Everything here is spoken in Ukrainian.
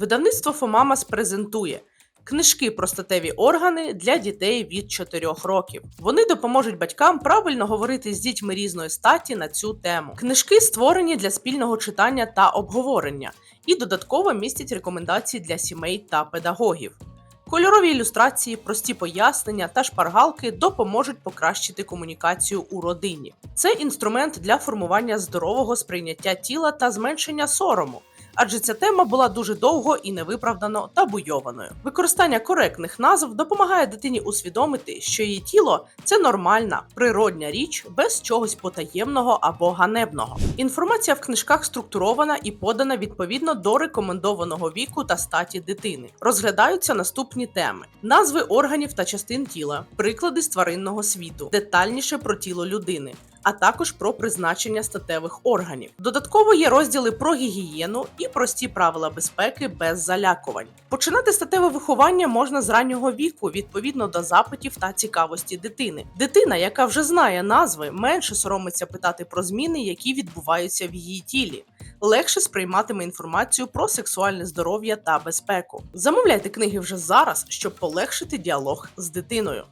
Видавництво Фомамас презентує книжки про статеві органи для дітей від 4 років. Вони допоможуть батькам правильно говорити з дітьми різної статі на цю тему. Книжки створені для спільного читання та обговорення і додатково містять рекомендації для сімей та педагогів. Кольорові ілюстрації, прості пояснення та шпаргалки допоможуть покращити комунікацію у родині. Це інструмент для формування здорового сприйняття тіла та зменшення сорому. Адже ця тема була дуже довго і невиправдано табуйованою. Використання коректних назв допомагає дитині усвідомити, що її тіло це нормальна, природня річ без чогось потаємного або ганебного. Інформація в книжках структурована і подана відповідно до рекомендованого віку та статі дитини. Розглядаються наступні теми: назви органів та частин тіла, приклади з тваринного світу, детальніше про тіло людини. А також про призначення статевих органів. Додатково є розділи про гігієну і прості правила безпеки без залякувань. Починати статеве виховання можна з раннього віку відповідно до запитів та цікавості дитини. Дитина, яка вже знає назви, менше соромиться питати про зміни, які відбуваються в її тілі. Легше сприйматиме інформацію про сексуальне здоров'я та безпеку. Замовляйте книги вже зараз, щоб полегшити діалог з дитиною.